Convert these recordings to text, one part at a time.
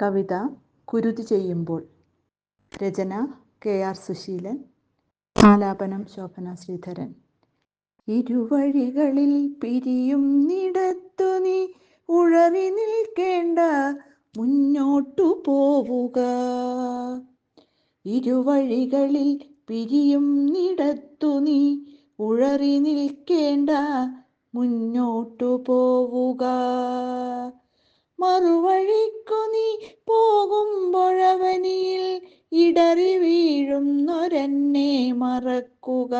കവിത കുരുതി ചെയ്യുമ്പോൾ. രചന കെ ആർ സുശീലൻ. ആലാപനം ശോഭന ശ്രീധരൻ. ഇരുവഴികളിൽ പിരിയും നിടത്തു നീ ഉഴറി നിൽക്കേണ്ട മുന്നോട്ടു പോവുക. ഇരുവഴികളിൽ പിരിയും നിടത്തു നീ ഉഴറി നിൽക്കേണ്ട മുന്നോട്ടു പോവുക. മറുവഴിക്കു നീ പോകുമ്പോഴവനിയിൽ ഇടറി വീഴുന്നൊരെന്നെ മറക്കുക.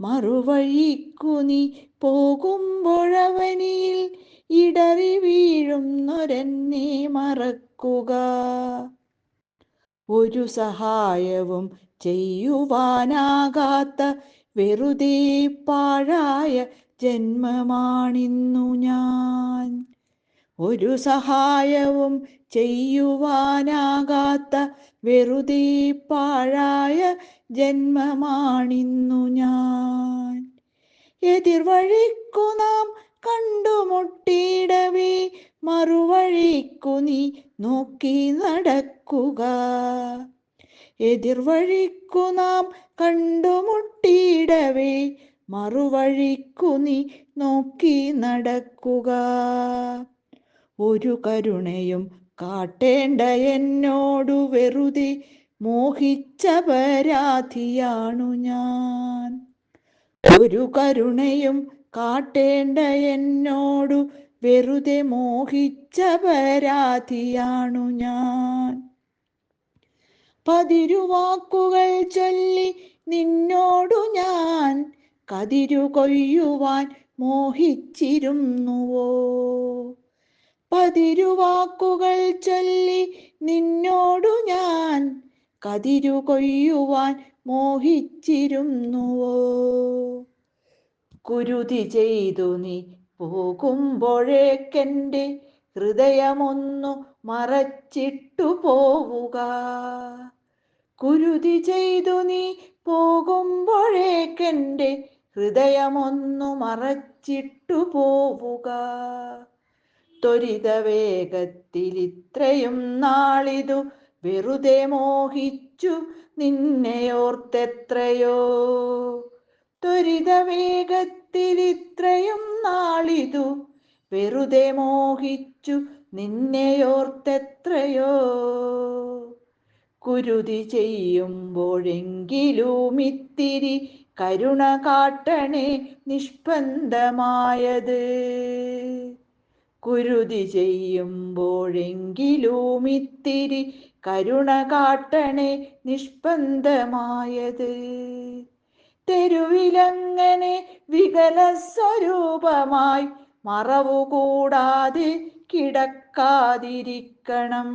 മറുവഴിക്കു നീ പോകുമ്പോഴവനിയിൽ ഇടറി വീഴുന്നൊരെന്നെ മറക്കുക. ഒരു സഹായവും ചെയ്യുവാനാകാത്ത വെറുതെ പാഴായ ജന്മമാണിന്നു ഞാൻ. ഒരു സഹായവും ചെയ്യുവാനാകാത്ത വെറുതെ പാഴായ ജന്മമാണിന്നു ഞാൻ. എതിർവഴിക്കു നാം കണ്ടുമുട്ടിയിടവേ മറുവഴിക്കു നീ നോക്കി നടക്കുക. എതിർവഴിക്കു നാം കണ്ടുമുട്ടിയിടവേ മറുവഴിക്കു നീ നോക്കി നടക്കുക. ഒരു കരുണയും കാട്ടേണ്ട എന്നോടു വെറുതെ മോഹിച്ച പരാധിയാണു ഞാൻ. ഒരു കരുണയും കാട്ടേണ്ട എന്നോടു വെറുതെ മോഹിച്ച പരാധിയാണു ഞാൻ പതിരുവാക്കുകൾ ചൊല്ലി നിന്നോടു ഞാൻ. കതിരു കൊയ്യുവാൻ മോഹിച്ചിരുന്നുവോ? പതിരുവാക്കുകൾ ചൊല്ലി നിന്നോടു ഞാൻ കതിരു കൊയ്യുവാൻ മോഹിച്ചിരുന്നുവോ? കുരുതി ചെയ്തു നീ പോകുമ്പോഴേക്കെന്റെ ഹൃദയമൊന്നു മറച്ചിട്ടു പോവുക. കുരുതി ചെയ്തു നീ പോകുമ്പോഴേക്കെന്റെ ഹൃദയമൊന്നു മറച്ചിട്ടു പോവുക. ത്വരിത വേഗത്തിൽ ഇത്രയും നാളിതു വെറുതെ മോഹിച്ചു നിന്നെയോർത്തെത്രയോ ത്വരിത വേഗത്തിൽ ഇത്രയും നാളിതു വെറുതെ മോഹിച്ചു നിന്നെയോർത്തെത്രയോ കുരുതി ചെയ്യുമ്പോഴെങ്കിലും ഇത്തിരി കരുണ കാട്ടണേ നിഷ്പന്ദമായത് കുരുതി ചെയ്യുമ്പോഴെങ്കിലും ഇത്തിരി കരുണ കാട്ടണേ നിഷ്പന്ദമായത് തെരുവിലങ്ങനെ വികല സ്വരൂപമായി മറവുകൂടാതെ കിടക്കാതിരിക്കണം.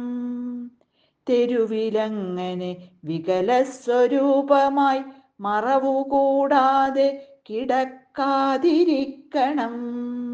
തെരുവിലങ്ങനെ വികല സ്വരൂപമായി മറവുകൂടാതെ കിടക്കാതിരിക്കണം.